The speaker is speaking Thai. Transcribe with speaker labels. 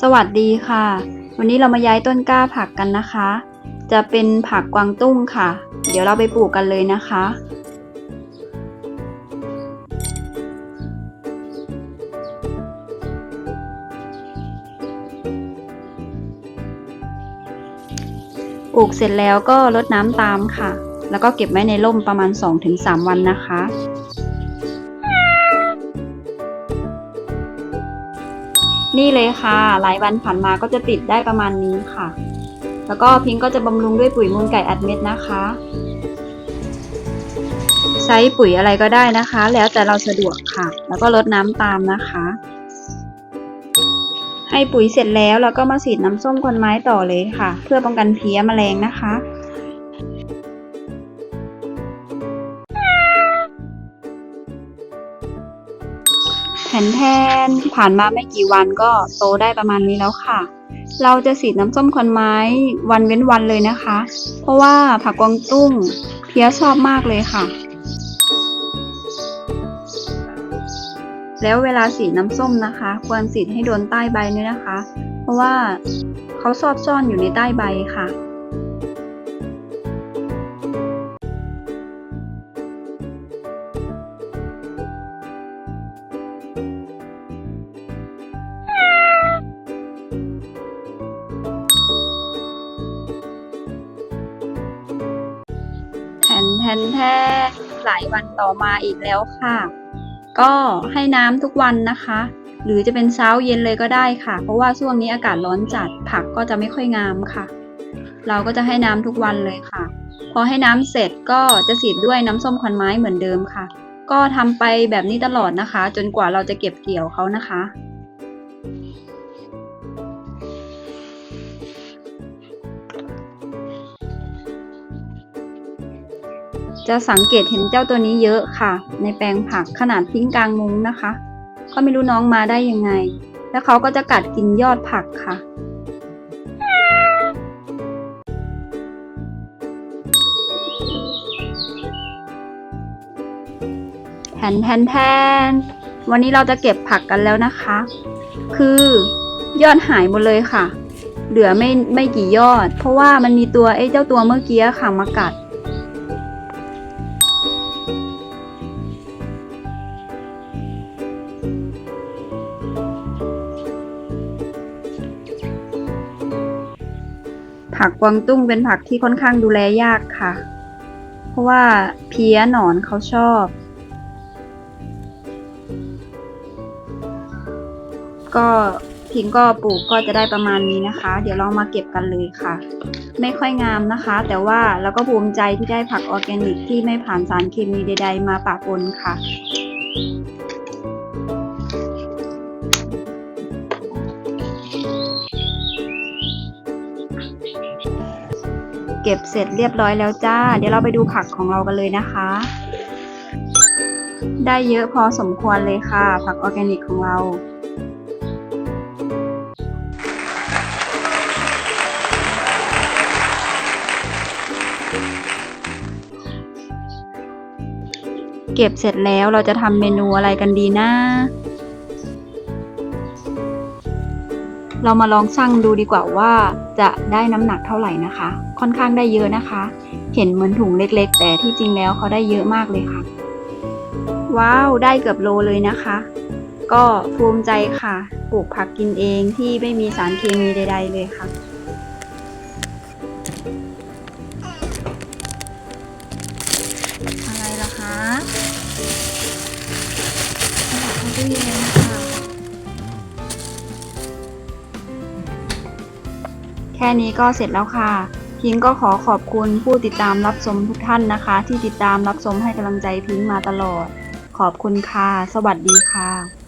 Speaker 1: สวัสดีค่ะ วันนี้เรามาย้ายต้นกล้าผักกันนะคะ จะเป็นผักกวางตุ้งค่ะ เดี๋ยวเราไปปลูกกันเลยนะคะปลูกเสร็จแล้วก็รดน้ำตามค่ะ แล้วก็เก็บไว้ในร่มประมาณ 2-3 วันนะคะ นี่เลยค่ะ หลายวันผ่านมาก็จะติดได้ประมาณนี้ค่ะ แล้วก็พิงก็จะบำรุงด้วยปุ๋ยมูลไก่อัดเม็ดนะคะใช้ปุ๋ยอะไรก็ได้นะคะ แล้วแต่เราสะดวกค่ะ แล้วก็ลดน้ำตามนะคะ ให้ปุ๋ยเสร็จแล้วเราก็มาฉีดน้ำส้มควันไม้ต่อเลยค่ะ เพื่อป้องกันเพี้ยแมลงนะคะ แผ่นแทนผ่านมาไม่กี่วันก็โตได้ประมาณนี้แล้วค่ะ เราจะสีดน้ำส้มควันไม้วันเว้นวันเลยนะคะ เพราะว่าผักกวางตุ้งเพี้ยชอบมากเลยค่ะ แล้วเวลาสีน้ำส้มนะคะ ควรสีให้โดนใต้ใบด้วยนะคะ เพราะว่าเขาชอบซ่อนอยู่ในใต้ใบค่ะ แทนแทนแทนหลายวันต่อมาอีกแล้วค่ะ ก็ให้น้ำทุกวันนะคะ หรือจะเป็นเช้าเย็นเลยก็ได้ค่ะ เพราะว่าช่วงนี้อากาศร้อนจัดผักก็จะไม่ค่อยงามค่ะ เราก็จะให้น้ำทุกวันเลยค่ะ พอให้น้ำเสร็จก็จะสีดด้วยน้ำส้มควันไม้เหมือนเดิมค่ะ ก็ทำไปแบบนี้ตลอดนะคะ จนกว่าเราจะเก็บเกี่ยวเขานะคะ จะสังเกตเห็นเจ้าตัวนี้เยอะค่ะ ในแปลงผักขนาดทิ้งกลางมุ้งนะคะ ก็ไม่รู้น้องมาได้ยังไง แล้วเขาก็จะกัดกินยอดผักค่ะ แทนแทนแทนวันนี้เราจะเก็บผักกันแล้วนะคะ คือยอดหายหมดเลยค่ะ เหลือไม่ไม่กี่ยอด เพราะว่ามันมีตัวไอ้เจ้าตัวเมื่อกี้ค่ะมากัด ผักกวางตุ้งเป็นผักที่ค่อนข้างดูแลยากค่ะ เพราะว่าเพี้ยหนอนเขาชอบ ก็พิงก็ปลูกก็จะได้ประมาณนี้นะคะ เดี๋ยวลองมาเก็บกันเลยค่ะ ไม่ค่อยงามนะคะ แต่ว่าเราก็ภูมิใจที่ได้ผักออร์แกนิกที่ไม่ผ่านสารเคมีใด ๆ มาปะปนค่ะ เก็บเสร็จเรียบร้อยแล้วจ้า เดี๋ยวเราไปดูผักของเรากันเลยนะคะ ได้เยอะพอสมควรเลยค่ะ ผักออร์แกนิกของเราเก็บเสร็จแล้วเราจะทำเมนูอะไรกันดีนะ เรามาลองชั่งดูดีกว่าว่าจะได้น้ำหนักเท่าไหร่นะคะ ค่อนข้างได้เยอะนะคะ เห็นเหมือนถุงเล็กๆ แต่ที่จริงแล้วเขาได้เยอะมากเลยค่ะ ว้าว ได้เกือบโลเลยนะคะ ก็ภูมิใจค่ะ ปลูกผักกินเองที่ไม่มีสารเคมีใด ๆ เลยค่ะอะไรล่ะคะข้าตู้เย็น ค่นี้ก็เสร็จแล้วค่ะ พิงก็ขอขอบคุณผู้ติดตามรับชมทุกท่านนะคะ ที่ติดตามรับชมให้กำลังใจพิงมาตลอด ขอบคุณค่ะ สวัสดีค่ะ